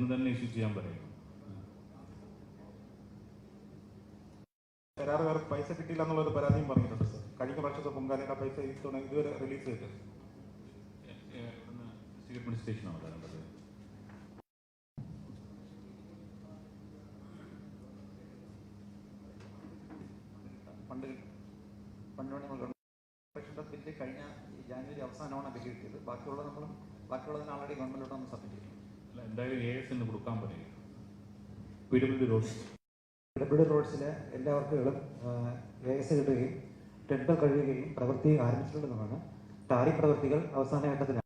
ഇന്ന് തന്നെ ഇഷ്യൂ ചെയ്യാൻ പറയുന്നു. കരാറുകാർക്ക് പൈസ കിട്ടിയില്ല എന്നുള്ളൊരു പരാതിയും പറഞ്ഞിട്ടുണ്ട് സർ. കഴിഞ്ഞ വർഷത്തെ പൊങ്കാലയുടെ പൈസ ഇത്തവണ ഇതുവരെ റിലീസ് ചെയ്തു സ്റ്റേറ്റ്മെന്റ് സ്റ്റേഷനാണ് തരേണ്ടത് പണ്ട് ഫണ്ട് നമ്മൾ ബില്ല് കഴിഞ്ഞ ജാനുവരി അവസാനമാണ് ബില്ല് കിട്ടിയത്. ബാക്കിയുള്ള നമ്മൾ ബാക്കിയുള്ളതിന് ആൾറെഡി ഗവൺമെന്റിലോട്ട് നമ്മൾ സബ്മിറ്റ് ചെയ്തു. എന്തായാലും എ എസ് എന്ന് കൊടുക്കാൻ പറ്റില്ല പി ഡബ്ല്യു റോഡ് ഇടപെടൽ റോഡ്സിലെ എല്ലാ വർക്കുകളും എ എസ് കിട്ടുകയും ടെൻഡർ കഴിയുകയും പ്രവൃത്തി ആരംഭിച്ചിട്ടുണ്ടെന്നാണ് താരി പ്രവൃത്തികൾ അവസാന ഘട്ടത്തിലാണ്.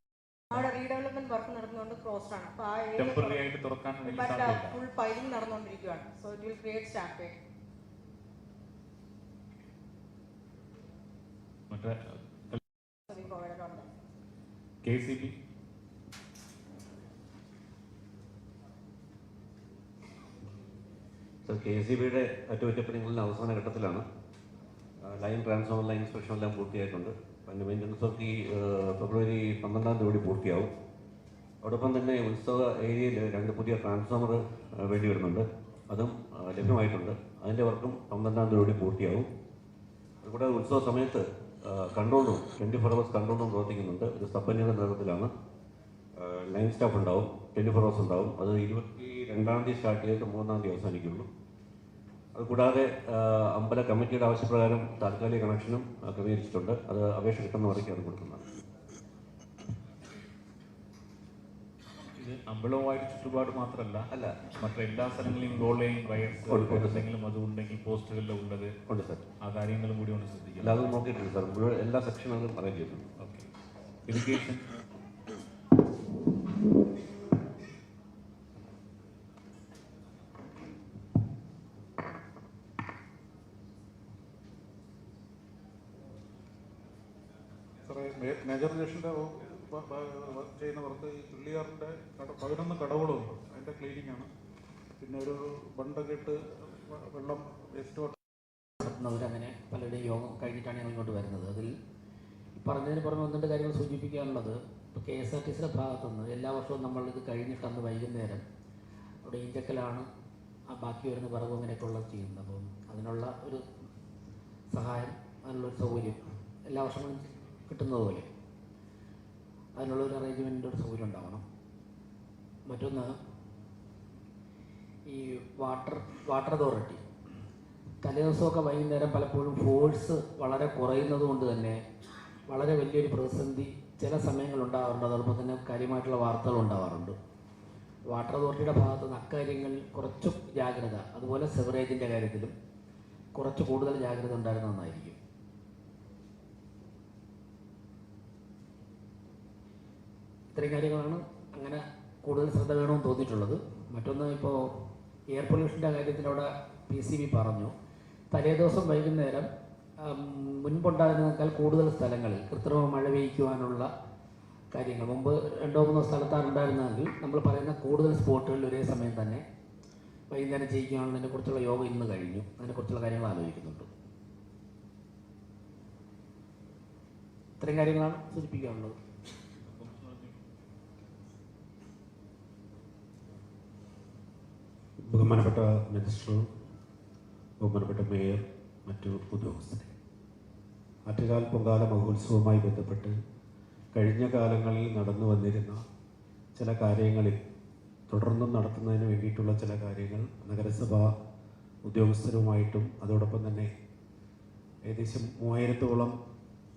അവിടെ റീഡെവലപ്മെന്റ് വർക്ക് നടന്നുകൊണ്ട് ക്ലോസ്ഡ് ആണ്. അപ്പൊ ആ ടെമ്പററി ആയിട്ട് തുറക്കാൻ വലിയ ബട്ട് ഫുൾ നടന്നുകൊണ്ടിരിക്കുകയാണ് സോ ഇറ്റ് വിൽ ക്രിയേറ്റ് മറ്റേ K C B sir K C ബിയുടെ അറ്റകുറ്റപ്പണികളിൽ അവസാന ഘട്ടത്തിലാണ്. ലൈൻ ട്രാൻസ്ഫോമർ ലൈൻ ഇൻസ്പെക്ഷൻ എല്ലാം പൂർത്തിയായിട്ടുണ്ട്. അതിന്റെ മെയിന്റനൻസ് വർക്ക് ഈ ഫെബ്രുവരി പന്ത്രണ്ടാം തീയതി പൂർത്തിയാവും. അതോടൊപ്പം തന്നെ ഉത്സവ ഏരിയയിൽ രണ്ട് പുതിയ ട്രാൻസ്ഫോമർ വേണ്ടി വരുന്നുണ്ട്. അതും ലഭ്യമായിട്ടുണ്ട്. അതിന്റെ വർക്കും പന്ത്രണ്ടാം തീയതി പൂർത്തിയാവും. അതുകൂടെ ഉത്സവ സമയത്ത് control room twenty four hours control room പ്രവർത്തിക്കുന്നുണ്ട്. ഒരു സബ്ബന്യയുടെ നേതൃത്വത്തിലാണ്. ലൈൻ സ്റ്റാഫ് ഉണ്ടാവും. ട്വന്റി ഫോർ അവേഴ്സ് ഉണ്ടാവും. അത് ഇരുപത്തി രണ്ടാം തീയതി സ്റ്റാർട്ട് ചെയ്തിട്ട് മൂന്നാം തീയതി അവസാനിക്കുള്ളൂ. അതുകൂടാതെ അമ്പല കമ്മിറ്റിയുടെ ആവശ്യപ്രകാരം താൽക്കാലിക കണക്ഷനും ക്രമീകരിച്ചിട്ടുണ്ട്. അത് അപേക്ഷ കിട്ടുന്ന വരയ്ക്ക് അത് കൊടുക്കുന്നത് ഇത് അമ്പലവുമായിട്ട് ചുറ്റുപാട് മാത്രമല്ല അല്ല. മറ്റെല്ലാ സ്ഥലങ്ങളിലും ഗോളേയും ലൈൻ വയർസ്. എന്തെങ്കിലും അതുണ്ടെങ്കിൽ പോസ്റ്റുകളിൽ ഉള്ളത്. ഉണ്ട് സാർ. ആ കാര്യങ്ങളും കൂടി ഒന്ന് ശ്രദ്ധിക്കുക എല്ലാതും നോക്കിയിട്ടുണ്ട് സാർ. എല്ലാ സെക്ഷനുകളും അറേഞ്ച് ചെയ്തിട്ടുണ്ട് ഓക്കെ ഇറിഗേഷൻ കടകളുണ്ട് അതിന്റെ ക്ലീനിങ് ആണ്. പിന്നെ ഒരു ബണ്ടൊക്കെ ഇട്ട് വെള്ളം വേസ്റ്റ് വാട്ടർ നടത്തുന്നവരങ്ങനെ പലരുടെയും യോഗം കഴിഞ്ഞിട്ടാണ് ഞങ്ങൾ ഇങ്ങോട്ട് വരുന്നത്. അതിൽ പറഞ്ഞതിന് പുറമെ ഒന്നിന്റെ കാര്യങ്ങൾ സൂചിപ്പിക്കാനുള്ളത്. ഇപ്പോൾ കെ എസ് ആർ ടി സിയുടെ ഭാഗത്തുനിന്ന് എല്ലാ വർഷവും നമ്മൾ ഇത് കഴിഞ്ഞിട്ട് അന്ന് വൈകുന്നേരം അവിടെ ഇഞ്ചക്കലാണ് ആ ബാക്കി വരുന്ന വിറകും അങ്ങനെയൊക്കെ ഉള്ളത് ചെയ്യുന്നത്. അപ്പം അതിനുള്ള ഒരു സഹായം അതിനുള്ളൊരു സൗകര്യം എല്ലാ വർഷങ്ങളും കിട്ടുന്നതുപോലെ അതിനുള്ള ഒരു അറേഞ്ച്മെന്റിന്റെ ഒരു സൗകര്യം ഉണ്ടാവണം. മറ്റൊന്ന് ഈ വാട്ടർ വാട്ടർ അതോറിറ്റി തലേദിവസമൊക്കെ വൈകുന്നേരം പലപ്പോഴും ഫോഴ്സ് വളരെ കുറയുന്നത് കൊണ്ട് തന്നെ വളരെ വലിയൊരു പ്രതിസന്ധി ചില സമയങ്ങളിൽ ഉണ്ടാകാറുണ്ട്. അതോടൊപ്പം തന്നെ കാര്യമായിട്ടുള്ള വാർത്തകൾ ഉണ്ടാവാറുണ്ട് വാട്ടർ അതോറിറ്റിയുടെ ഭാഗത്ത് നിന്ന് അക്കാര്യങ്ങളിൽ കുറച്ച് ജാഗ്രത അതുപോലെ സെവറേജിന്റെ കാര്യത്തിലും കുറച്ച് കൂടുതൽ ജാഗ്രത ഉണ്ടായിരുന്ന നന്നായിരിക്കും. ഇത്രയും കാര്യങ്ങളാണ്. അങ്ങനെ കൂടുതൽ ശ്രദ്ധ വേണമെന്ന് തോന്നിയിട്ടുള്ളത്. മറ്റൊന്ന് ഇപ്പോൾ എയർ പൊല്യൂഷന്റെ കാര്യത്തിൽ അവിടെ പി സി ബി പറഞ്ഞു. തലേദിവസം വൈകുന്നേരം മുൻപുണ്ടായിരുന്നതിനേക്കാൾ കൂടുതൽ സ്ഥലങ്ങളിൽ കൃത്രിമ മഴ പെയ്യ്ക്കുവാനുള്ള കാര്യങ്ങൾ. മുമ്പ് രണ്ടോ മൂന്നോ സ്ഥലത്താണ് ഉണ്ടായിരുന്നതെങ്കിൽ നമ്മൾ പറയുന്ന കൂടുതൽ സ്പോട്ടുകളിൽ ഒരേ സമയം തന്നെ വൈകുന്നേരം ചെയ്യിക്കുവാനുള്ളതിനെ കുറിച്ചുള്ള യോഗം ഇന്ന് കഴിഞ്ഞു. അതിനെക്കുറിച്ചുള്ള കാര്യങ്ങൾ ആലോചിക്കുന്നുണ്ട്. ഇത്രയും കാര്യങ്ങളാണ് സൂചിപ്പിക്കാനുള്ളത്. ബഹുമാനപ്പെട്ട മിനിസ്റ്റർ ബഹുമാനപ്പെട്ട മേയർ മറ്റു ഉദ്യോഗസ്ഥരെ ആറ്റുകാൽ പൊങ്കാല മഹോത്സവവുമായി ബന്ധപ്പെട്ട് കഴിഞ്ഞ കാലങ്ങളിൽ നടന്നു വന്നിരുന്ന ചില കാര്യങ്ങളിൽ തുടർന്നും നടത്തുന്നതിന് വേണ്ടിയിട്ടുള്ള ചില കാര്യങ്ങൾ നഗരസഭാ ഉദ്യോഗസ്ഥരുമായിട്ടും അതോടൊപ്പം തന്നെ ഏകദേശം മൂവായിരത്തോളം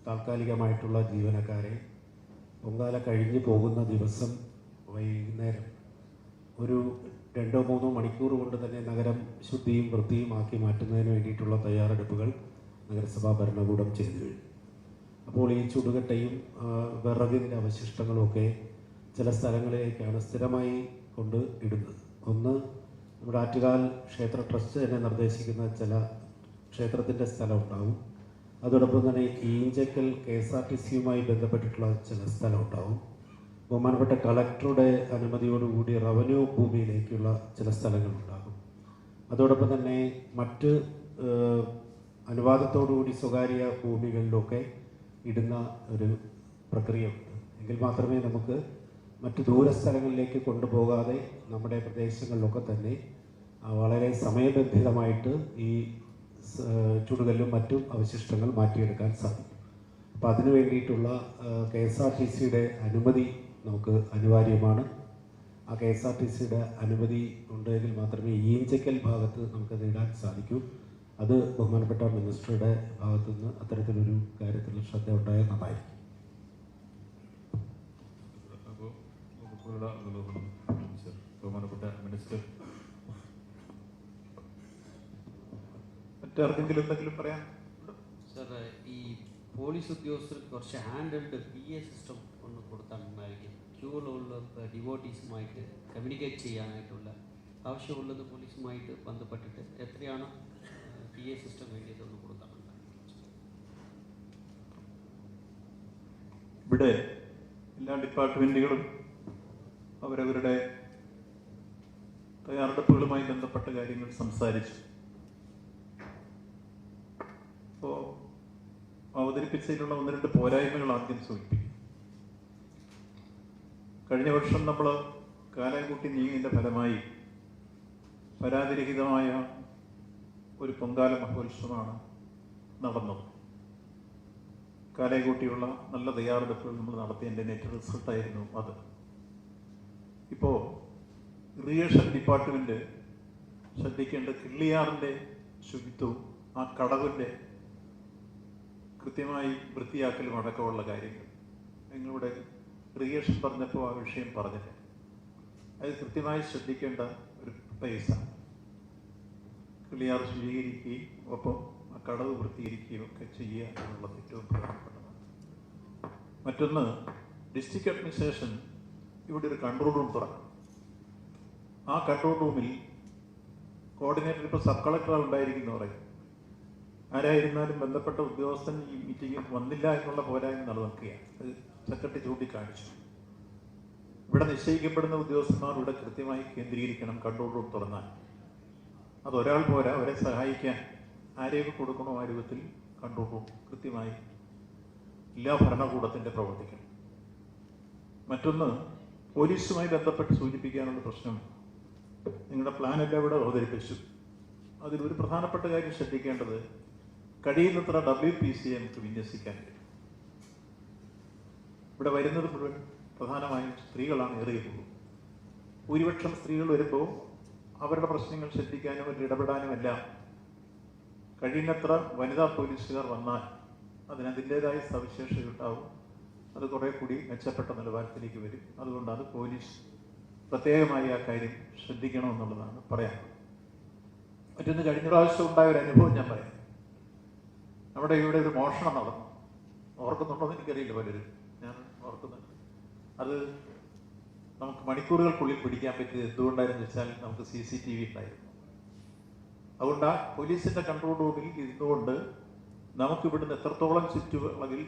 താൽക്കാലികമായിട്ടുള്ള ജീവനക്കാരെ പൊങ്കാല കഴിഞ്ഞു പോകുന്ന ദിവസം വൈകുന്നേരം ഒരു രണ്ടോ മൂന്നോ മണിക്കൂർ കൊണ്ട് തന്നെ നഗരം ശുദ്ധിയും വൃത്തിയുമാക്കി മാറ്റുന്നതിന് വേണ്ടിയിട്ടുള്ള തയ്യാറെടുപ്പുകൾ നഗരസഭാ ഭരണകൂടം ചെയ്തു അപ്പോൾ ഈ ചുടുകട്ടയും വിറകിന്റെ അവശിഷ്ടങ്ങളുമൊക്കെ ചില സ്ഥലങ്ങളിലേക്കാണ് സ്ഥിരമായി കൊണ്ട് ഇടുന്നത്. ഒന്ന് നമ്മുടെ ആറ്റുകാൽ ക്ഷേത്ര ട്രസ്റ്റ് തന്നെ നിർദ്ദേശിക്കുന്ന ചില ക്ഷേത്രത്തിന്റെ സ്ഥലം ഉണ്ടാവും അതോടൊപ്പം തന്നെ Enchakkal K S R T സിയുമായി ബന്ധപ്പെട്ടിട്ടുള്ള ചില സ്ഥലം ഉണ്ടാവും ബഹുമാനപ്പെട്ട കളക്ടറുടെ അനുമതിയോടുകൂടി റവന്യൂ ഭൂമിയിലേക്കുള്ള ചില സ്ഥലങ്ങളുണ്ടാകും. അതോടൊപ്പം തന്നെ മറ്റ് അനുവാദത്തോടുകൂടി സ്വകാര്യ ഭൂമികളിലൊക്കെ ഇടുന്ന ഒരു പ്രക്രിയയുണ്ട്. എങ്കിൽ മാത്രമേ നമുക്ക് മറ്റ് ദൂരസ്ഥലങ്ങളിലേക്ക് കൊണ്ടുപോകാതെ നമ്മുടെ പ്രദേശങ്ങളിലൊക്കെ തന്നെ വളരെ സമയബന്ധിതമായിട്ട് ഈ ചുടുകല്ലും മറ്റും അവശിഷ്ടങ്ങൾ മാറ്റിയെടുക്കാൻ സാധിക്കും. അപ്പോൾ അതിനു വേണ്ടിയിട്ടുള്ള കെ എസ് ആർ ടി സിയുടെ അനുമതി നമുക്ക് അനിവാര്യമാണ്. ആ കെ എസ് ആർ ടി സിയുടെ അനുമതി ഉണ്ടെങ്കിൽ മാത്രമേ ഈഞ്ചക്കൽ ഭാഗത്ത് നമുക്ക് ഇടാൻ സാധിക്കൂ. അത് ബഹുമാനപ്പെട്ട മിനിസ്റ്ററുടെ ഭാഗത്തു നിന്ന് അത്തരത്തിലൊരു കാര്യത്തിൽ ശ്രദ്ധ ഉണ്ടായ നന്നായിരിക്കും. ബഹുമാനപ്പെട്ട മിനിസ്റ്റർ. മറ്റാർക്കെങ്കിലും എന്തെങ്കിലും പറയാൻ സർ ഈ പോലീസ് ഉദ്യോഗസ്ഥർക്ക് കുറച്ച് ഹാൻഡിൽഡ് പി എ സിസ്റ്റം ഒന്ന് കൊടുത്താൽ നന്നായിരിക്കും. ക്യൂവിലുള്ള ഡിവോട്ടീസുമായിട്ട് കമ്മ്യൂണിക്കേറ്റ് ചെയ്യാനായിട്ടുള്ള ആവശ്യമുള്ളത് പോലീസുമായിട്ട് ബന്ധപ്പെട്ടിട്ട് എത്രയാണ് പി എ സിസ്റ്റം വേണ്ടിയത് ഒന്ന് കൊടുത്താൽ ഇവിടെ എല്ലാ ഡിപ്പാർട്ട്മെന്റുകളും അവരവരുടെ തയ്യാറെടുപ്പുകളുമായി ബന്ധപ്പെട്ട കാര്യങ്ങൾ സംസാരിച്ചു. അപ്പോൾ അവതരിപ്പിച്ചതിലുള്ള ഒന്ന് രണ്ട് പോരായ്മകൾ ആദ്യം സൂചിപ്പിക്കും. കഴിഞ്ഞ വർഷം നമ്മൾ കാലാൻകുട്ടി നീങ്ങിയതിന്റെ ഫലമായി പരാതിരഹിതമായ ഒരു പൊങ്കാല മഹോത്സവമാണ് നടന്നത്. കാലയെക്കൂട്ടിയുള്ള നല്ല തയ്യാറെടുപ്പുകൾ നമ്മൾ നടത്തിയതിന്റെ നെറ്റ് റിസൾട്ടായിരുന്നു അത്. ഇപ്പോൾ ഇറിഗേഷൻ ഡിപ്പാർട്ട്മെന്റ് ശ്രദ്ധിക്കേണ്ട കിള്ളിയാറിന്റെ ശുചിത്വവും ആ കടവിന്റെ കൃത്യമായി വൃത്തിയാക്കലും അടക്കമുള്ള കാര്യങ്ങൾ. നിങ്ങളുടെ ഇറിഗേഷൻ പറഞ്ഞപ്പോൾ ആ വിഷയം പറഞ്ഞില്ല അത് കൃത്യമായി ശ്രദ്ധിക്കേണ്ട ഒരു പ്ലേസാണ് കിളിയാർ ശുചീകരിക്കുകയും ഒപ്പം ആ കടവ് വൃത്തികരിക്കുകയും ഒക്കെ ചെയ്യുക എന്നുള്ളത് ഏറ്റവും പ്രധാനപ്പെട്ടതാണ്. മറ്റൊന്ന് ഡിസ്ട്രിക്ട് അഡ്മിനിസ്ട്രേഷൻ ഇവിടെ ഒരു കൺട്രോൾ റൂം തുറക്കണം. ആ കൺട്രോൾ റൂമിൽ കോർഡിനേറ്റർ ഇപ്പോൾ സബ് കളക്ടർ ഉണ്ടായിരിക്കുന്നു പറയും. ആരായിരുന്നാലും ബന്ധപ്പെട്ട ഉദ്യോഗസ്ഥൻ ഈ മീറ്റിംഗിൽ വന്നില്ല എന്നുള്ള പോരായ്മ നിലനിൽക്കുകയാണ് സെക്രട്ടറി ചൂണ്ടിക്കാണിച്ചു. ഇവിടെ നിശ്ചയിക്കപ്പെടുന്ന ഉദ്യോഗസ്ഥന്മാർ ഇവിടെ കൃത്യമായി കേന്ദ്രീകരിക്കണം കൺട്രോൾ റൂം തുറന്നാൽ. അത് ഒരാൾ പോരാ അവരെ സഹായിക്കാൻ ആരെയൊക്കെ കൊടുക്കണോ ആ രൂപത്തിൽ കൺട്രോൾ റൂം കൃത്യമായി എല്ലാ ഭരണകൂടത്തിന്റെ പ്രവർത്തിക്കണം. മറ്റൊന്ന് പോലീസുമായി ബന്ധപ്പെട്ട് സൂചിപ്പിക്കാനുള്ള പ്രശ്നം. നിങ്ങളുടെ പ്ലാൻ എല്ലാം ഇവിടെ അവതരിപ്പിച്ചു. അതിലൊരു പ്രധാനപ്പെട്ട കാര്യം ശ്രദ്ധിക്കേണ്ടത് കഴിയുന്നത്ര ഡബ്ല്യു പി സി നമുക്ക് വിന്യസിക്കാൻ കഴിയും ഇവിടെ വരുന്നത് മുഴുവൻ പ്രധാനമായും സ്ത്രീകളാണ് ഏറിയത് ഭൂരിപക്ഷം സ്ത്രീകൾ വരുമ്പോൾ അവരുടെ പ്രശ്നങ്ങൾ ശ്രദ്ധിക്കാനും അവരിൽ ഇടപെടാനും എല്ലാം കഴിയുന്നത്ര വനിതാ പോലീസുകാർ വന്നാൽ അതിന് അതിന്റെതായ സവിശേഷത ഉണ്ടാവും. അത് കുറേ കൂടി മെച്ചപ്പെട്ട നിലവാരത്തിലേക്ക് വരും. അത് പോലീസ് പ്രത്യേകമായി ആ കാര്യം ശ്രദ്ധിക്കണമെന്നുള്ളതാണ് പറയാനുള്ളത്. മറ്റൊന്ന് കഴിഞ്ഞ പ്രാവശ്യം ഉണ്ടായ ഒരു അനുഭവം ഞാൻ പറയാം. നമ്മുടെ ഇവിടെ ഒരു മോഷണം നടന്നു. ഓർക്കുന്നുണ്ടോ? എന്ന് എനിക്കറിയില്ല പലരും. ഓർക്കുന്നുണ്ട്. അത് നമുക്ക് മണിക്കൂറുകൾക്കുള്ളിൽ പിടിക്കാൻ പറ്റിയത് എന്തുകൊണ്ടായിരുന്നു വെച്ചാൽ നമുക്ക് സി സി ടി വി ഉണ്ടായിരുന്നു. അതുകൊണ്ട് ആ പോലീസിന്റെ കൺട്രോൾ റൂമിൽ ഇരുന്നുകൊണ്ട് നമുക്ക് ഇവിടുന്ന് എത്രത്തോളം ചുറ്റുവളവിൽ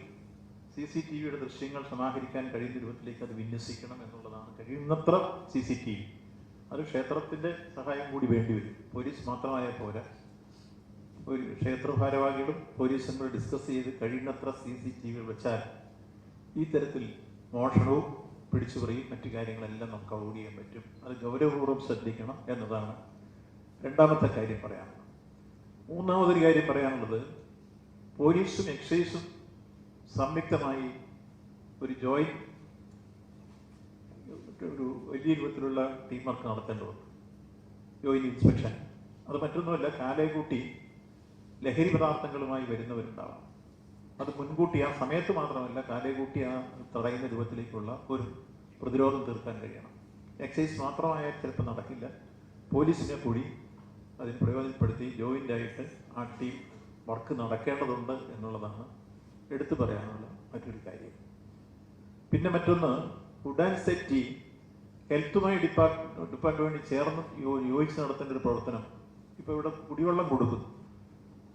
സി സി ടി വിയുടെ ദൃശ്യങ്ങൾ സമാഹരിക്കാൻ കഴിയുന്ന രൂപത്തിലേക്ക് അത് വിന്യസിക്കണം എന്നുള്ളതാണ് കഴിയുന്നത്ര സി സി ടി വി. അത് ക്ഷേത്രത്തിന്റെ സഹായം കൂടി വേണ്ടിവരും പോലീസ് മാത്രമായ പോരാ. ഒരു ക്ഷേത്ര ഭാരവാഹികളും പോലീസും ഡിസ്കസ് ചെയ്ത് കഴിയുന്നത്ര സി സി ടി വി വെച്ചാൽ ഈ തരത്തിൽ മോഷണവും പിടിച്ചുപറിയും മറ്റു കാര്യങ്ങളെല്ലാം നമുക്ക് അവോയ്ഡ് ചെയ്യാൻ പറ്റും. അത് ഗൗരവപൂർവം ശ്രദ്ധിക്കണം എന്നതാണ് രണ്ടാമത്തെ കാര്യം പറയാനുള്ളത്. മൂന്നാമതൊരു കാര്യം പറയാനുള്ളത് പോലീസും എക്സൈസും സംയുക്തമായി ഒരു ജോയിന്റ് ഒരു വലിയ രൂപത്തിലുള്ള ടീം വർക്ക് നടത്തേണ്ടതുണ്ട്. Joint inspection. അത് മറ്റൊന്നുമല്ല കാലേകൂട്ടി ലഹരി പദാർത്ഥങ്ങളുമായി വരുന്നവരുണ്ടാവാം അത് മുൻകൂട്ടി ആ സമയത്ത് മാത്രമല്ല കാലേകൂട്ടി ആ തടയുന്ന രൂപത്തിലേക്കുള്ള ഒരു പ്രതിരോധം തീർക്കാൻ കഴിയണം. എക്സൈസ് മാത്രമായാൽ ചിലപ്പോൾ നടക്കില്ല. പോലീസിനെ കൂടി അതിന് പ്രയോജനപ്പെടുത്തി ജോയിന്റായിട്ട് ആ ടീം വർക്ക് നടക്കേണ്ടതുണ്ട് എന്നുള്ളതാണ് എടുത്തു പറയാനുള്ള മറ്റൊരു കാര്യം. പിന്നെ മറ്റൊന്ന് ഫുഡ് ആൻഡ് സേഫ്റ്റി ഹെൽത്തുമായി ഡിപ്പാർട്ട് ഡിപ്പാർട്ട്മെന്റ് ചേർന്ന് യോജിച്ച് നടത്തേണ്ട ഒരു പ്രവർത്തനം. ഇപ്പോൾ ഇവിടെ കുടിവെള്ളം കൊടുക്കുന്നു.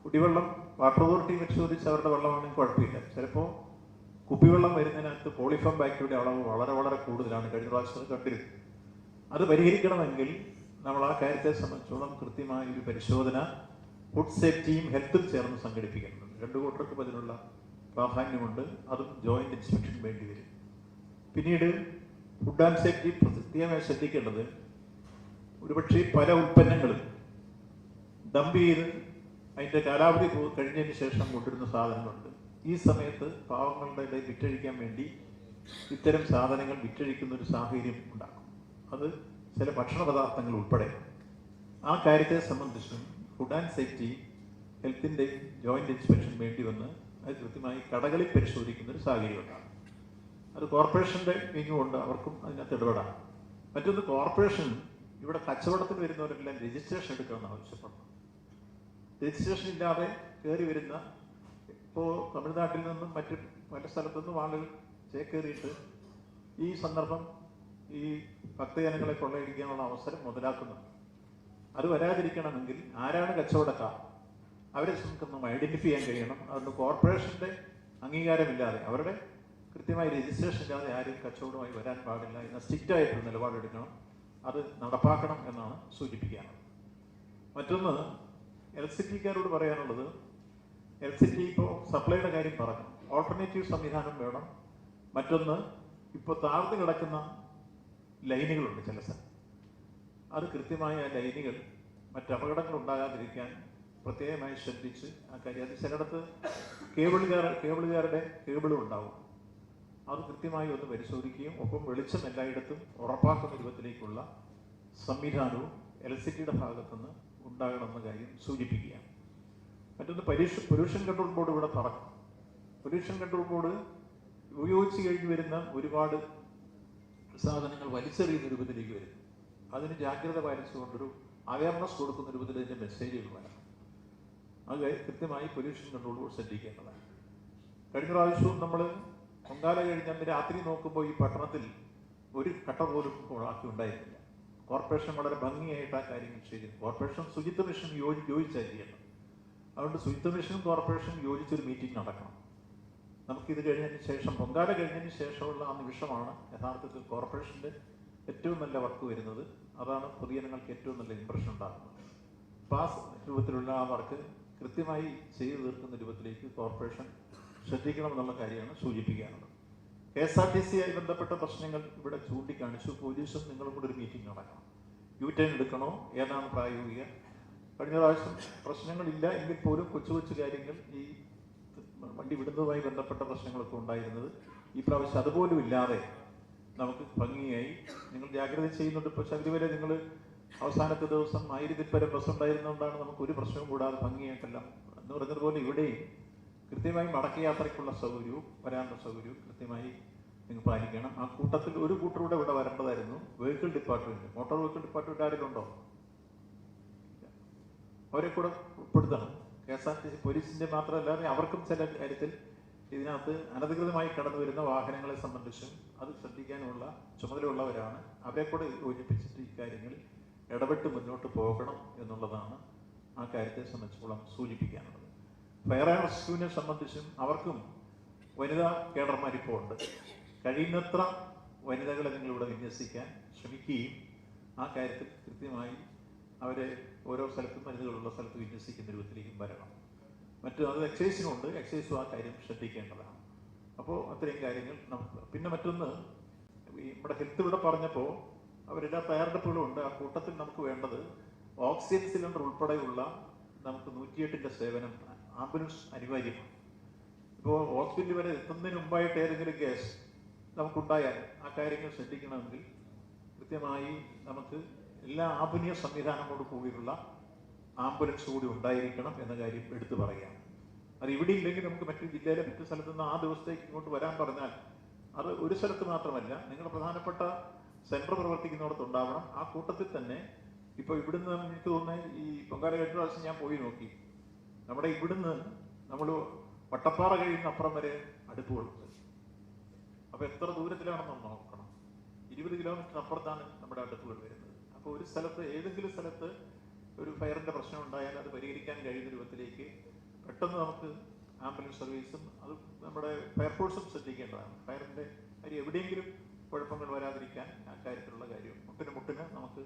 കുടിവെള്ളം വാട്ടർ അതോറിറ്റി പരിശോധിച്ച് അവരുടെ വെള്ളമാണെങ്കിൽ കുഴപ്പമില്ല. ചിലപ്പോൾ കുപ്പിവെള്ളം വരുന്നതിനകത്ത് പോളിഫോം ബാക്ടീരിയയുടെ അളവ് വളരെ വളരെ കൂടുതലാണ്. കഴിഞ്ഞ പ്രാവശ്യം കണ്ടിരുന്നത് അത് പരിഹരിക്കണമെങ്കിൽ നമ്മൾ ആ കാര്യത്തെ സംബന്ധിച്ചോളം കൃത്യമായ ഒരു പരിശോധന ഫുഡ് സേഫ്റ്റിയും ഹെൽത്തും ചേർന്ന് സംഘടിപ്പിക്കുന്നുണ്ട് രണ്ടു കൂട്ടർക്കും അതിനുള്ള പ്രാധാന്യമുണ്ട്. അതും ജോയിന്റ് ഇൻസ്പെക്ഷൻ വേണ്ടി വരും. പിന്നീട് ഫുഡ് ആൻഡ് സേഫ്റ്റി പ്രത്യേകമായി ശ്രദ്ധിക്കേണ്ടത് ഒരുപക്ഷെ പല ഉൽപ്പന്നങ്ങളും ഡംപ് ചെയ്ത് അതിന്റെ കാലാവധി കഴിഞ്ഞതിന് ശേഷം കൊണ്ടുവരുന്ന സാധനങ്ങളുണ്ട്. ഈ സമയത്ത് പാവങ്ങളുടെ ഇടയിൽ വിറ്റഴിക്കാൻ വേണ്ടി ഇത്തരം സാധനങ്ങൾ വിറ്റഴിക്കുന്ന ഒരു സാഹചര്യം ഉണ്ടാക്കും. അത് ചില ഭക്ഷണ പദാർത്ഥങ്ങൾ ഉൾപ്പെടെ. ആ കാര്യത്തെ സംബന്ധിച്ചും ഫുഡ് ആൻഡ് സേഫ്റ്റി ഹെൽത്തിന്റെ ജോയിന്റ് ഇൻസ്പെക്ഷൻ വേണ്ടി വന്ന് അത് കൃത്യമായി കടകളിൽ പരിശോധിക്കുന്ന ഒരു സാഹചര്യം ഉണ്ടാകും. അത് കോർപ്പറേഷന്റെ വിങ്ങുകൊണ്ട് അവർക്കും അതിനകത്ത് ഇടപെടാം. മറ്റൊന്ന് കോർപ്പറേഷൻ ഇവിടെ കച്ചവടത്തിന് വരുന്നവരെല്ലാം രജിസ്ട്രേഷൻ എടുക്കണമെന്ന് ആവശ്യപ്പെടുന്നു രജിസ്ട്രേഷൻ ഇല്ലാതെ കയറി വരുന്ന ഇപ്പോൾ തമിഴ്നാട്ടിൽ നിന്നും മറ്റ് പല സ്ഥലത്തു നിന്നും ആളുകൾ ചേക്കേറിയിട്ട് ഈ സന്ദർഭം ഈ ഭക്തജനങ്ങളെ കൊള്ളയടിക്കാനുള്ള അവസരം മുതലാക്കുന്നു. അത് വരാതിരിക്കണമെങ്കിൽ ആരാണ് കച്ചവടക്കാർ? അവരെ നമുക്കൊന്നും ഐഡന്റിഫൈ ചെയ്യാൻ കഴിയണം. അതുകൊണ്ട് കോർപ്പറേഷന്റെ അംഗീകാരമില്ലാതെ അവരുടെ കൃത്യമായി രജിസ്ട്രേഷൻ ഇല്ലാതെ ആരും കച്ചവടമായി വരാൻ പാടില്ല എന്ന സ്ട്രിക്റ്റ് ആയിട്ടുള്ള നിലപാടെടുക്കണം. അത് നടപ്പാക്കണം എന്നാണ് സൂചിപ്പിക്കാനുള്ളത്. മറ്റൊന്ന് എൽ സി ടിക്കാരോട് പറയാനുള്ളത് എൽ സി ടി ഇപ്പോൾ സപ്ലൈയുടെ കാര്യം പറഞ്ഞു. ഓൾട്ടർനേറ്റീവ് സംവിധാനം വേണം. മറ്റൊന്ന് ഇപ്പോൾ താഴ്ന്നു കിടക്കുന്ന ലൈനുകളുണ്ട് ചില സ്ഥലം അത് കൃത്യമായ ആ ലൈനുകൾ മറ്റ് അപകടങ്ങൾ ഉണ്ടാകാതിരിക്കാൻ പ്രത്യേകമായി ശ്രദ്ധിച്ച് ആ കാര്യം. അത് ചിലയിടത്ത് കേബിളുകാർ കേബിളുകാരുടെ കേബിളും ഉണ്ടാവും. അത് കൃത്യമായി ഒന്ന് പരിശോധിക്കുകയും ഒപ്പം വെളിച്ചം എല്ലായിടത്തും ഉറപ്പാക്കുന്ന രൂപത്തിലേക്കുള്ള സംവിധാനവും എലക്ട്രിസിറ്റിയുടെ ഭാഗത്തുനിന്ന് ഉണ്ടാകണമെന്ന കാര്യം സൂചിപ്പിക്കുകയാണ്. മറ്റൊന്ന് പരീക്ഷ പൊല്യൂഷൻ കൺട്രോൾ ബോർഡ് ഇവിടെ പറക്കും പൊല്യൂഷൻ കൺട്രോൾ ബോർഡ് ഉപയോഗിച്ച് കഴിഞ്ഞ് വരുന്ന ഒരുപാട് സാധനങ്ങൾ വലിച്ചെറിയുന്ന രൂപത്തിലേക്ക് വരുന്നു. അതിന് ജാഗ്രത പാലിച്ചുകൊണ്ടൊരു അവയർനെസ് കൊടുക്കുന്ന രൂപത്തിൽ അതിന്റെ മെസ്സേജുകൾ വരണം അത് കൃത്യമായി പൊല്യൂഷൻ കൺട്രോൾ ബോർഡ് ശ്രദ്ധിക്കേണ്ടതാണ്. കഴിഞ്ഞ പ്രാവശ്യവും നമ്മൾ പൊങ്കാല കഴിഞ്ഞ് രാത്രി നോക്കുമ്പോൾ ഈ പട്ടണത്തിൽ ഒരു കട്ട പോലും ആക്കി ഉണ്ടായിരുന്നില്ല. കോർപ്പറേഷൻ വളരെ ഭംഗിയായിട്ട് ആ കാര്യങ്ങൾ ചെയ്തിരുന്നു കോർപ്പറേഷൻ ശുചിത്വ മിഷൻ യോജി യോജിച്ചായിരിക്കണം അതുകൊണ്ട് ശുചിത്വ മിഷനും കോർപ്പറേഷനും യോജിച്ചൊരു മീറ്റിംഗ് നടക്കണം. നമുക്കിത് കഴിഞ്ഞതിന് ശേഷം പൊങ്കാല കഴിഞ്ഞതിന് ശേഷമുള്ള ആ നിമിഷമാണ് യഥാർത്ഥത്തിൽ കോർപ്പറേഷന്റെ ഏറ്റവും നല്ല വർക്ക് വരുന്നത്. അതാണ് പൊതുജനങ്ങൾക്ക് ഏറ്റവും നല്ല ഇമ്പ്രഷൻ ഉണ്ടാകുന്നത്. പാസ് രൂപത്തിലുള്ള ആ വർക്ക് കൃത്യമായി ചെയ്തു തീർക്കുന്ന രൂപത്തിലേക്ക് കോർപ്പറേഷൻ ശ്രദ്ധിക്കണം എന്നുള്ള കാര്യമാണ് സൂചിപ്പിക്കാനുള്ളത്. കെ എസ് ആർ ടി സിയായി ബന്ധപ്പെട്ട പ്രശ്നങ്ങൾ ഇവിടെ ചൂണ്ടിക്കാണിച്ചു. പോലീസും നിങ്ങളും കൂടെ ഒരു മീറ്റിംഗ് നടക്കണം. യു ടേൺ എടുക്കണോ? ഏതാണ് പ്രായോഗിക? കഴിഞ്ഞ പ്രാവശ്യം പ്രശ്നങ്ങളില്ല എങ്കിൽ പോലും കൊച്ചു കൊച്ചു കാര്യങ്ങൾ ഈ വണ്ടി വിടുന്നതുമായി ബന്ധപ്പെട്ട പ്രശ്നങ്ങളൊക്കെ ഉണ്ടായിരുന്നത് ഈ പ്രാവശ്യം അതുപോലും ഇല്ലാതെ നമുക്ക് ഭംഗിയായി. നിങ്ങൾ ജാഗ്രത ചെയ്യുന്നുണ്ട്. ഇപ്പോൾ ശബരിമല നിങ്ങൾ അവസാനത്തെ ദിവസം ആയിരത്തിൽ പരം ബസ് ഉണ്ടായിരുന്നുകൊണ്ടാണ് നമുക്ക് ഒരു പ്രശ്നവും കൂടാതെ ഭംഗിയായിട്ടെല്ലാം എന്ന് പറഞ്ഞതുപോലെ ഇവിടെയും കൃത്യമായി മടക്ക യാത്രയ്ക്കുള്ള സൗകര്യവും വരാനുള്ള സൗകര്യവും കൃത്യമായി നിങ്ങൾ പാലിക്കണം. ആ കൂട്ടത്തിൽ ഒരു കൂട്ടറൂടെ ഇവിടെ വരേണ്ടതായിരുന്നു. Vehicle department motor vehicle department ആരെങ്കിലും ഉണ്ടോ? അവരെ കൂടെ ഉൾപ്പെടുത്തണം. K S R T C പോലീസിന്റെ മാത്രമല്ലാതെ അവർക്കും ചില കാര്യത്തിൽ ഇതിനകത്ത് അനധികൃതമായി കടന്നു വരുന്ന വാഹനങ്ങളെ സംബന്ധിച്ചും അത് ശ്രദ്ധിക്കാനുള്ള ചുമതലയുള്ളവരാണ്. അവരെ കൂടെ യോജിപ്പിച്ചിട്ട് കാര്യങ്ങൾ ഇടപെട്ട് മുന്നോട്ട് പോകണം എന്നുള്ളതാണ് ആ കാര്യത്തെ സംബന്ധിച്ചോളം സൂചിപ്പിക്കാനുള്ളത്. ഫയർ ആൻഡ് സംബന്ധിച്ചും അവർക്കും വനിതാ കേഡർമാർ ഇപ്പോൾ ഉണ്ട്. കഴിയുന്നത്ര വനിതകളെ നിങ്ങളിവിടെ വിന്യസിക്കാൻ ശ്രമിക്കുകയും ആ കാര്യത്തിൽ കൃത്യമായി അവരെ ഓരോ സ്ഥലത്തും മരുന്നുകളുള്ള സ്ഥലത്ത് വിന്യസിക്കുന്ന രൂപത്തിലേക്കും വരണം. മറ്റു അത് എക്സൈസിനുണ്ട് എക്സൈസും ആ കാര്യം ശ്രദ്ധിക്കേണ്ടതാണ്. അപ്പോൾ അത്രയും കാര്യങ്ങൾ നമുക്ക് പിന്നെ മറ്റൊന്ന് ഇവിടെ ഹെൽത്ത് ഇവിടെ പറഞ്ഞപ്പോൾ അവരെല്ലാ തയ്യാറെടുപ്പുകളും ഉണ്ട്. ആ കൂട്ടത്തിൽ നമുക്ക് വേണ്ടത് ഓക്സിജൻ സിലിണ്ടർ ഉൾപ്പെടെയുള്ള നമുക്ക് നൂറ്റിയെട്ടിന്റെ സേവനം ആംബുലൻസ് അനിവാര്യമാണ്. ഇപ്പോൾ ഹോസ്പിറ്റൽ വരെ എത്തുന്നതിന് മുമ്പായിട്ട് ഏതെങ്കിലും കേസ് നമുക്കുണ്ടായാൽ ആ കാര്യങ്ങൾ ശ്രദ്ധിക്കണമെങ്കിൽ കൃത്യമായി നമുക്ക് എല്ലാ ആധുനിക സംവിധാനങ്ങളോട് കൂടിയുള്ള ആംബുലൻസ് കൂടി ഉണ്ടായിരിക്കണം എന്ന കാര്യം എടുത്തു പറയാം അത് ഇവിടെ ഇല്ലെങ്കിൽ നമുക്ക് മറ്റു ജില്ലയിലെ മറ്റു സ്ഥലത്തു നിന്ന് ആ ദിവസത്തേക്ക് ഇങ്ങോട്ട് വരാൻ പറഞ്ഞാൽ അത് ഒരു സ്ഥലത്ത് മാത്രമല്ല നിങ്ങൾ പ്രധാനപ്പെട്ട സെന്റർ പ്രവർത്തിക്കുന്നിടത്ത് ഉണ്ടാവണം. ആ കൂട്ടത്തിൽ തന്നെ ഇപ്പോൾ ഇവിടുന്ന് എനിക്ക് തോന്നുന്നത് ഈ പൊങ്കാല കഴിഞ്ഞ പ്രാവശ്യം ഞാൻ പോയി നോക്കി. നമ്മുടെ ഇവിടുന്ന് നമ്മൾ വട്ടപ്പാറ കഴിയുന്ന അപ്പുറം വരെ അടുപ്പ് അടുപ്പുകളുണ്ട് അപ്പൊ എത്ര ദൂരത്തിലാണെന്ന് നോക്കണം. ഇരുപത് കിലോമീറ്റർ അപ്പുറത്താണ് നമ്മുടെ അടുപ്പുകൾ വരുന്നത് അപ്പോൾ ഒരു സ്ഥലത്ത് ഏതെങ്കിലും സ്ഥലത്ത് ഒരു ഫയറിന്റെ പ്രശ്നം ഉണ്ടായാൽ അത് പരിഹരിക്കാൻ കഴിയുന്ന രൂപത്തിലേക്ക് പെട്ടെന്ന് നമുക്ക് ആംബുലൻസ് സർവീസും അത് നമ്മുടെ ഫയർഫോഴ്സും ശ്രദ്ധിക്കേണ്ടതാണ്. ഫയറിന്റെ കാര്യം എവിടെയെങ്കിലും കുഴപ്പങ്ങൾ വരാതിരിക്കാൻ ആ കാര്യത്തിലുള്ള കാര്യം. മുട്ടിന് മുട്ടിന് നമുക്ക്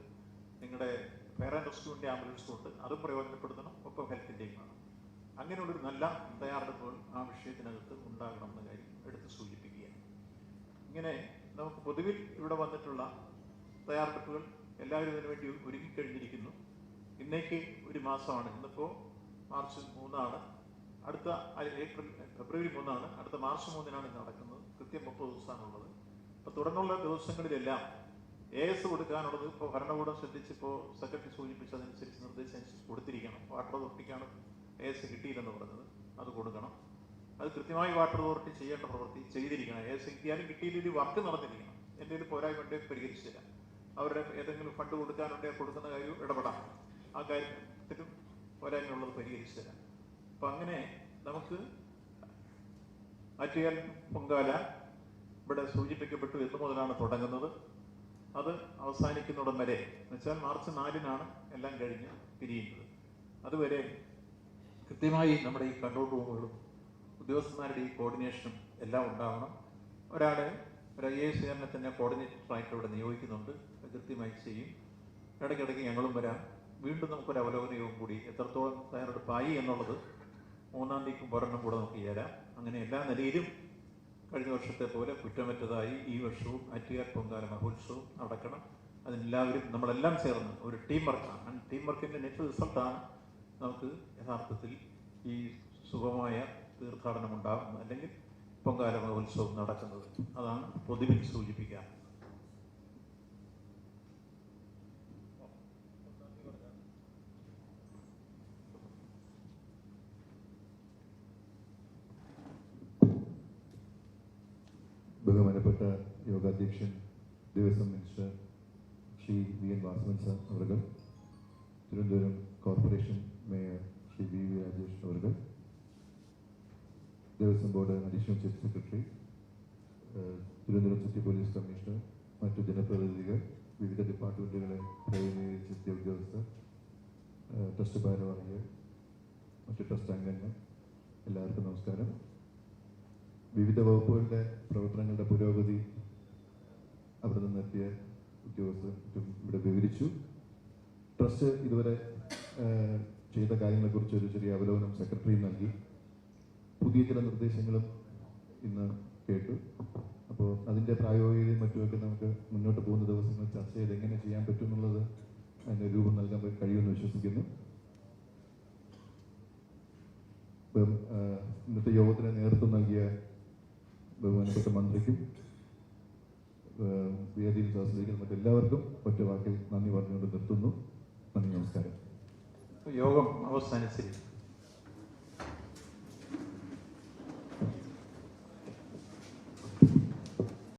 നിങ്ങളുടെ ഫയർ ആൻഡ് റെസ്ക്യൂവിന്റെ ആംബുലൻസും ഉണ്ട്. അതും പ്രയോജനപ്പെടുത്തണം. ഒപ്പം ഹെൽത്തിന്റെയും വേണം. അങ്ങനെയുള്ളൊരു നല്ല തയ്യാറെടുപ്പുകൾ ആ വിഷയത്തിനകത്ത് ഉണ്ടാകണമെന്ന കാര്യം എടുത്ത് സൂചിപ്പിക്കുകയാണ്. ഇങ്ങനെ നമുക്ക് പൊതുവിൽ ഇവിടെ വന്നിട്ടുള്ള തയ്യാറെടുപ്പുകൾ എല്ലാവരും ഇതിനു വേണ്ടി ഒരുങ്ങിക്കഴിഞ്ഞിരിക്കുന്നു. ഇന്നേക്ക് ഒരു മാസമാണ്. ഇന്നിപ്പോൾ മാർച്ച് മൂന്നാണ്. അടുത്ത ഏപ്രിൽ ഫെബ്രുവരി മൂന്നാണ്. അടുത്ത മാർച്ച് മൂന്നിനാണ് ഇത് നടക്കുന്നത്. കൃത്യം മുപ്പത് ദിവസമാണുള്ളത്. അപ്പോൾ തുടർന്നുള്ള ദിവസങ്ങളിലെല്ലാം എ എസ് കൊടുക്കാനുള്ളത് ഇപ്പോൾ ഭരണകൂടം ശ്രദ്ധിച്ച് ഇപ്പോൾ സെക്രട്ടറി സൂചിപ്പിച്ചതനുസരിച്ച് നിർദ്ദേശം കൊടുത്തിരിക്കണം. വാട്ടർ അതോറിറ്റിക്കാണ് എസ് കിട്ടിയില്ലെന്ന് പറഞ്ഞത്. അത് കൊടുക്കണം. അത് കൃത്യമായി വാട്ടർ അതോറിറ്റി ചെയ്യേണ്ട പ്രവൃത്തി ചെയ്തിരിക്കണം. എസ് കിട്ടിയാലും കിട്ടിയില്ലെങ്കിൽ വർക്ക് നടന്നിരിക്കണം. എന്തെങ്കിലും പോരായ്മ ഉണ്ടെങ്കിൽ പരിഹരിച്ചു തരാം. അവരുടെ ഏതെങ്കിലും ഫണ്ട് കൊടുക്കാനുണ്ടെങ്കിൽ കൊടുക്കുന്ന കാര്യം ഇടപെടാം. ആ കാര്യത്തിലും പോരായ്മയുള്ളത് പരിഹരിച്ചു തരാം. അപ്പം അങ്ങനെ നമുക്ക് ആറ്റുകാൽ പൊങ്കാല ഇവിടെ സൂചിപ്പിക്കപ്പെട്ടു എന്ന് മുതലാണ് തുടങ്ങുന്നത്. അത് അവസാനിക്കുന്നിടം വരെ. എന്നുവെച്ചാൽ മാർച്ച് നാലിനാണ് എല്ലാം കഴിഞ്ഞ് പിരിയുന്നത്. അതുവരെ കൃത്യമായി നമ്മുടെ ഈ കൺട്രോൾ റൂമുകളും ഉദ്യോഗസ്ഥന്മാരുടെ ഈ കോർഡിനേഷനും എല്ലാം ഉണ്ടാവണം. ഒരാളെ ഒരു ഐ എസ് കാരനെ തന്നെ കോർഡിനേറ്ററായിട്ട് ഇവിടെ നിയോഗിക്കുന്നുണ്ട്. കൃത്യമായി ചെയ്യും. ഇടയ്ക്കിടയ്ക്ക് ഞങ്ങളും വരാം. വീണ്ടും നമുക്കൊരു അവലോകന യോഗം കൂടി എത്രത്തോളം തയ്യാറെടുപ്പായി എന്നുള്ളത് മൂന്നാം തീയതിക്കും ഒരെണ്ണം കൂടെ നമുക്ക് ചേരാം. അങ്ങനെ എല്ലാ നിലയിലും കഴിഞ്ഞ വർഷത്തെ പോലെ കുറ്റമറ്റതായി ഈ വർഷവും ആറ്റുകാർ പൊങ്കാല മഹോത്സവം നടക്കണം. അതിനെല്ലാവരും നമ്മളെല്ലാം ചേർന്ന് ഒരു ടീം വർക്കാണ്. ടീം വർക്കിന്റെ നെറ്റ് റിസൾട്ടാണ് നമുക്ക് യഥാർത്ഥത്തിൽ ഈ സുഖമായ തീർത്ഥാടനം ഉണ്ടാകുന്നത് അല്ലെങ്കിൽ പൊങ്കാല മഹോത്സവം നടക്കുന്നത്. അതാണ് പൊതുവിൽ സൂചിപ്പിക്കാൻ. ബഹുമാനപ്പെട്ട യോഗാധ്യക്ഷൻ Devaswom minister Shri V N Vasavan sir അവർ Thiruvananthapuram corporation mayor Shri V V Rajesh അവർ Devaswom board additional chief secretary Thiruvananthapuram city police commissioner മറ്റു ജനപ്രതിനിധികൾ വിവിധ ഡിപ്പാർട്ട്മെന്റുകളെ പ്രതിനിധീകരിച്ചെത്തിയ ഉദ്യോഗസ്ഥർ ട്രസ്റ്റ് ഭാരവാഹികൾ മറ്റു ട്രസ്റ്റ് അംഗങ്ങൾ എല്ലാവർക്കും നമസ്കാരം. വിവിധ വകുപ്പുകളുടെ പ്രവർത്തനങ്ങളുടെ പുരോഗതി അവിടെ നിന്നെത്തിയ ഉദ്യോഗസ്ഥർ ഇവിടെ വിവരിച്ചു. ട്രസ്റ്റ് ഇതുവരെ ഏഹ്, ചെയ്ത കാര്യങ്ങളെക്കുറിച്ച് ഒരു ചെറിയ അവലോകനം സെക്രട്ടറി നൽകി. പുതിയ ചില നിർദ്ദേശങ്ങളും ഇന്ന് കേട്ടു. അപ്പോൾ അതിന്റെ പ്രായോഗികതയും മറ്റുമൊക്കെ നമുക്ക് മുന്നോട്ട് പോകുന്ന ദിവസങ്ങൾ ചർച്ച ചെയ്ത് എങ്ങനെ ചെയ്യാൻ പറ്റും എന്നുള്ളത് അതിന് രൂപം നൽകാൻ കഴിയുമെന്ന് വിശ്വസിക്കുന്നു. ഇന്നത്തെ യോഗത്തിന് നേതൃത്വം നൽകിയ ബഹുമാനപ്പെട്ട മന്ത്രിക്കും വേദിയിൽ മറ്റെല്ലാവർക്കും ഒറ്റ വാക്കിൽ നന്ദി പറഞ്ഞുകൊണ്ട് നിർത്തുന്നു. നന്ദി നമസ്കാരം. യോഗം അവസാനിച്ചിരിക്കും